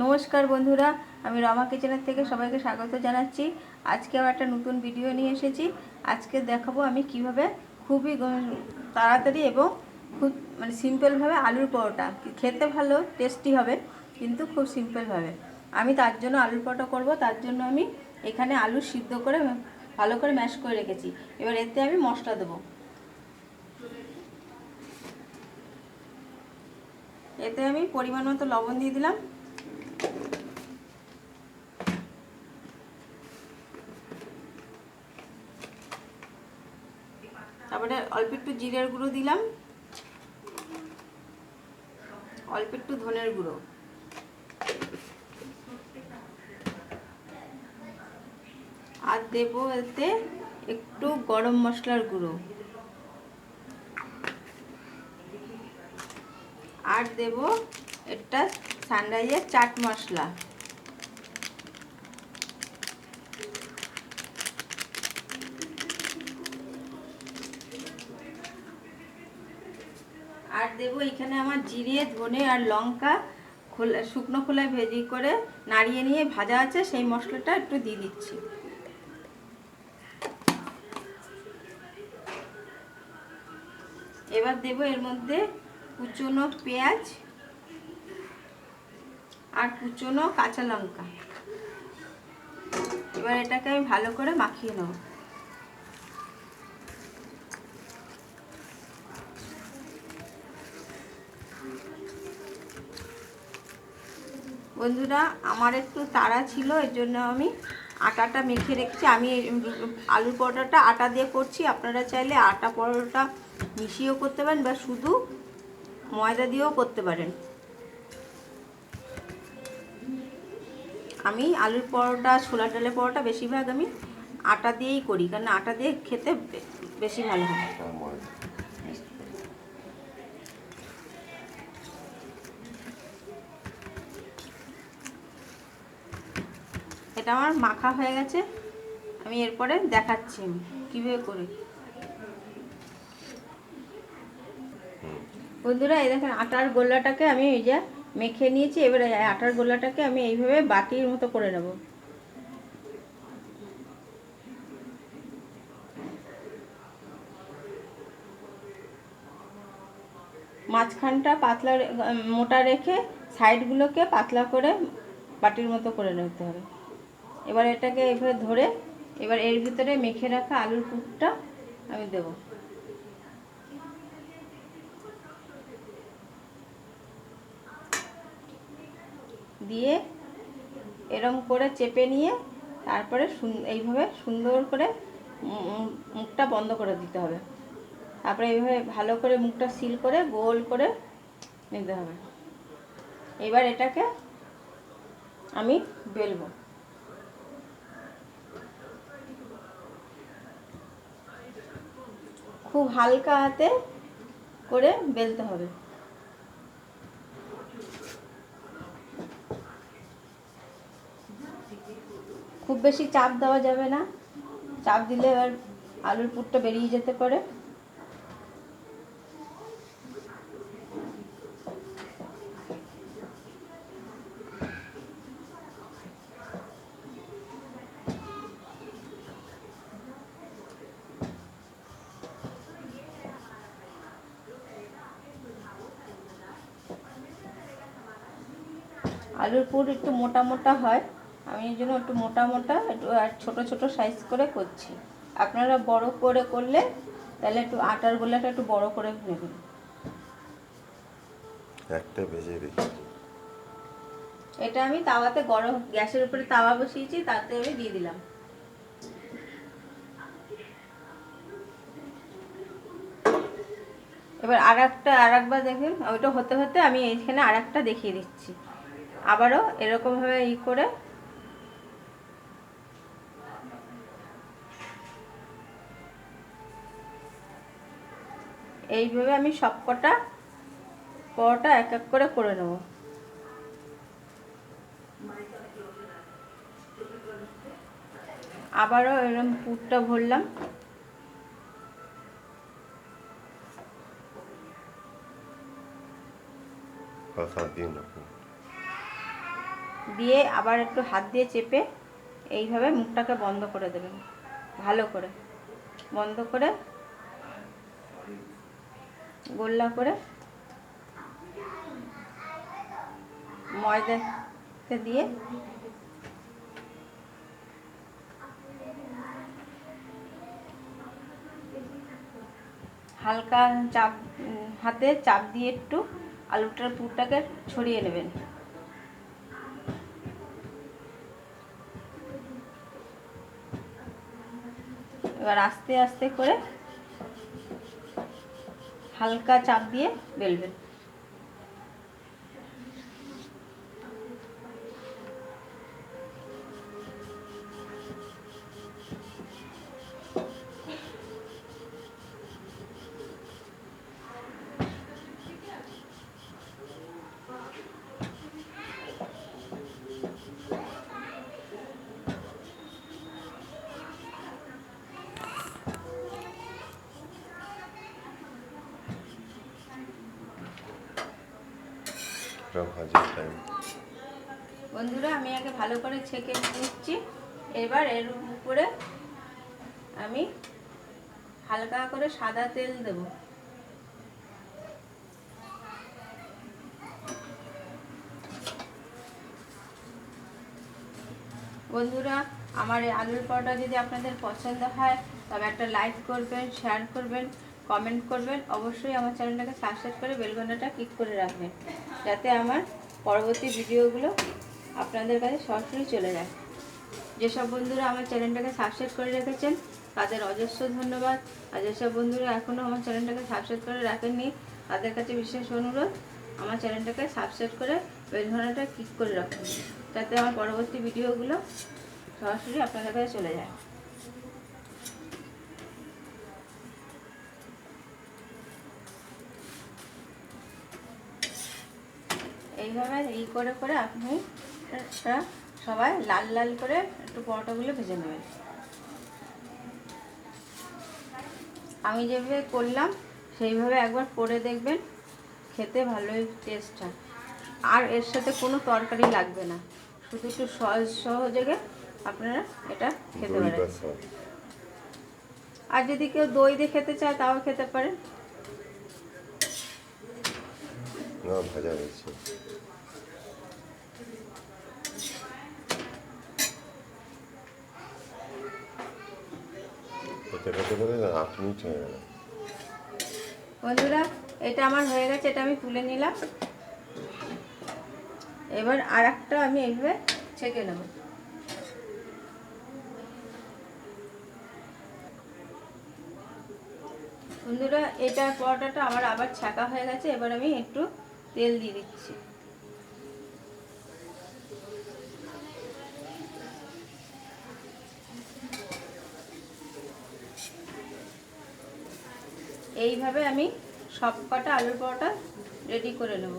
নমস্কার বন্ধুরা, আমি রমা কিচেনের থেকে সবাইকে স্বাগত জানাচ্ছি। আজকে আবার একটা নতুন ভিডিও নিয়ে এসেছি। আজকে দেখাবো আমি কীভাবে খুবই তাড়াতাড়ি এবং খুব মানে সিম্পলভাবে আলুর পরোটা। খেতে ভালো টেস্টি হবে, কিন্তু খুব সিম্পলভাবে আমি তার জন্য আলুর পরোটা করব, তার জন্য আমি এখানে আলু সিদ্ধ করে ভালো করে ম্যাশ করে রেখেছি। এবার এতে আমি মশলা দেবো। এতে আমি পরিমাণ মতো লবণ দিয়ে দিলাম। তারপরে অল্প একটু জিরের গুঁড়ো দিলাম। অল্প একটু ধনের গুঁড়ো। আর দেবো এতে একটু গরম মশলার গুঁড়ো। আর দেব একটা সানরাইজের চাট মশলা। দেবো। এখানে আমার জিরে, ধনে আর লঙ্কা খোলা, শুকনো খোলায় ভেজি করে নাড়িয়ে নিয়ে ভাজা আছে, সেই মশলাটা একটু দিয়ে দিচ্ছি। এবার দেব এর মধ্যে কুচনো পেঁয়াজ আর কুচনো কাঁচা লঙ্কা। এবার এটাকে আমি ভালো করে মাখিয়ে নেব। বন্ধুরা, আমার একটু তাড়া ছিল, এর জন্য আমি আটাটা মেখে রেখেছি। আমি আলুর পরোটাটা আটা দিয়ে করছি। আপনারা চাইলে আটা পরোটা মিশিয়েও করতে পারেন বা শুধু ময়দা দিয়েও করতে পারেন। আমি আলুর পরোটা ছোলা ডালের পরোটা বেশিরভাগ আমি আটা দিয়েই করি, কারণ আটা দিয়ে খেতে বেশি ভালো হয়। এটা আমার মাখা হয়ে গেছে। আমি এরপরে দেখাচ্ছি আমি কীভাবে করি। বন্ধুরা, এই দেখেন আটার গোল্লাটাকে আমি এই যে মেখে নিয়েছি, এবারে আটার গোল্লাটাকে আমি এইভাবে বাটির মতো করে নেব। মাঝখানটা পাতলা মোটা রেখে সাইডগুলোকে পাতলা করে বাটির মতো করে নিতে হবে। এবার এটাকে এভাবে ধরে এবার এর ভিতরে মেখে রাখা আলুর পুরটা আমি দেবো। দিয়ে এরম করে চেপে নিয়ে তারপরে এইভাবে সুন্দর করে মুখটা বন্ধ করে দিতে হবে। তারপরে এইভাবে ভালো করে মুখটা সিল করে গোল করে নিতে হবে। এবার এটাকে আমি বেলবো। খুব হালকা হাতে করে বেলতে হবে। খুব বেশি চাপ দেওয়া যাবে না। চাপ দিলে এবার আলুর পুরটা বেরিয়ে যেতে পারে। আলুর পুর একটু মোটা মোটা হয়। আমি এই জন্য একটু মোটা মোটা একটু আর ছোটো ছোটো সাইজ করে করছি। আপনারা বড় করে করলে তাহলে একটু আটার গোলাটা একটু বড় করে নেবেন। একটা ভেজে রেখেছি এটা আমি তাওয়াতে গরম গ্যাসের উপরে তাওয়া বসিয়েছি তাতে আমি দিয়ে দিলাম। এবার আর একটা আর একবার দেখুন ওইটা হতে হতে আমি এইখানে আর একটা দেখিয়ে দিচ্ছি। আবারও এরকমভাবে ই করে এইভাবে আমি সবকটা পরোটা এক এক করে করে নেব। আবারও এরকম পুরটা ভরলাম। দিন দিয়ে আবার একটু হাত দিয়ে চেপে এইভাবে মুখটাকে বন্ধ করে দেবেন ভালো করে। বন্ধ করে গোল্লা করে ময়দাকে দিয়ে হালকা চাপ হাতে চাপ দিয়ে একটু আলুটার পুরটাকে ছড়িয়ে নেবেন। এবার আস্তে আস্তে করে হালকা চাপ দিয়ে বেলবেন। বন্ধুরা, আমি আগে ভালো করে ছেঁকে নিচ্ছি। এবার এর উপরে আমি হালকা করে সাদা তেল দেব। বন্ধুরা, আমার এই আলুর পরোটা যদি আপনাদের পছন্দ হয়, তবে একটা লাইক করবেন শেয়ার করবেন। কমেন্ট করবেন, অবশ্যই আমার চ্যানেলটাকে সাবস্ক্রাইব করে বেলঘন্টাটা ক্লিক করে রাখবেন, যাতে আমার পরবর্তী ভিডিওগুলো আপনাদের কাছে সরাসরি চলে যায়। যেসব বন্ধুরা আমার চ্যানেলটাকে সাবস্ক্রাইব করে রেখেছেন, তাদের অজস্র ধন্যবাদ। আর যেসব বন্ধুরা এখনও আমার চ্যানেলটাকে সাবস্ক্রাইব করে রাখেননি, তাদের কাছে বিশেষ অনুরোধ, আমার চ্যানেলটাকে সাবস্ক্রাইব করে বেলঘন্টাটা ক্লিক করে রাখুন, যাতে আমার পরবর্তী ভিডিওগুলো সরাসরি আপনাদের কাছে চলে যায়। এইভাবে এই করে করে আপনি সবাই লাল লাল করে একটু পরোটাগুলো ভেজে নেবেন। আমি যেভাবে করলাম সেইভাবে একবার করে দেখবেন খেতে ভালোই টেস্ট হয়। আর এর সাথে কোনো তরকারি লাগবে না। শুধু একটু সহজ সহযোগে আপনারা এটা খেতে পারেন। আর যদি কেউ দই দিয়ে খেতে চায় তাও খেতে পারেন। না ভাজা হয়েছে। এটা খেতে করে আট মিনিট হয়ে গেল বন্ধুরা, এটা আমার হয়ে গেছে, এটা আমি তুলে নিলাম। এবার আর একটা আমি এইভাবে ছেঁকে নেব। বন্ধুরা, এটা পরোটাটা আমার আবার ছাকা হয়ে গেছে, এবার আমি একটু তেল দিয়ে দিচ্ছি। এইভাবে আমি সব কটা আলুর পরোটা রেডি করে নেব।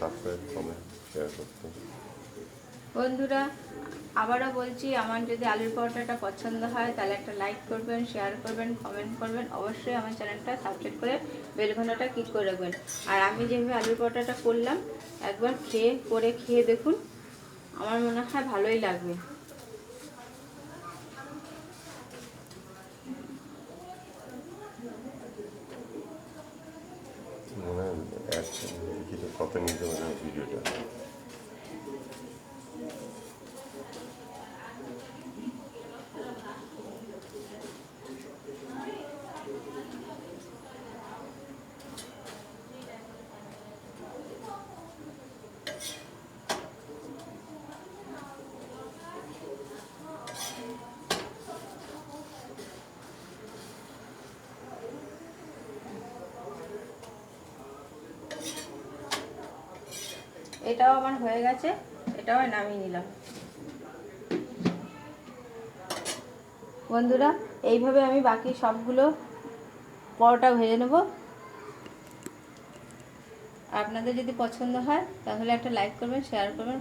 সাবস্ক্রাইব কমেন্ট শেয়ার করতে। বন্ধুরা, আবারও বলছি, আমার যদি আলুর পরোটাটা পছন্দ হয়, তাহলে একটা লাইক করবেন শেয়ার করবেন কমেন্ট করবেন। অবশ্যই আমার চ্যানেলটা সাবস্ক্রাইব করে বেলঘনাটা ক্লিক করে রাখবেন। আর আমি যেভাবে আলুর পরোটাটা করলাম, একবার খেয়ে, করে খেয়ে দেখুন, আমার মনে হয় ভালোই লাগবে মনে হয় এক দেখি তো কত নিতে মনে হয় ভিডিওটা এটাও আমার হয়ে গেছে, এটাও নামিয়ে নিলাম। বন্ধুরা, এইভাবে আমি বাকি সবগুলো পরোটা ভেজে নেব। আপনাদের যদি পছন্দ হয়, তাহলে একটা লাইক করবেন, শেয়ার করবেন।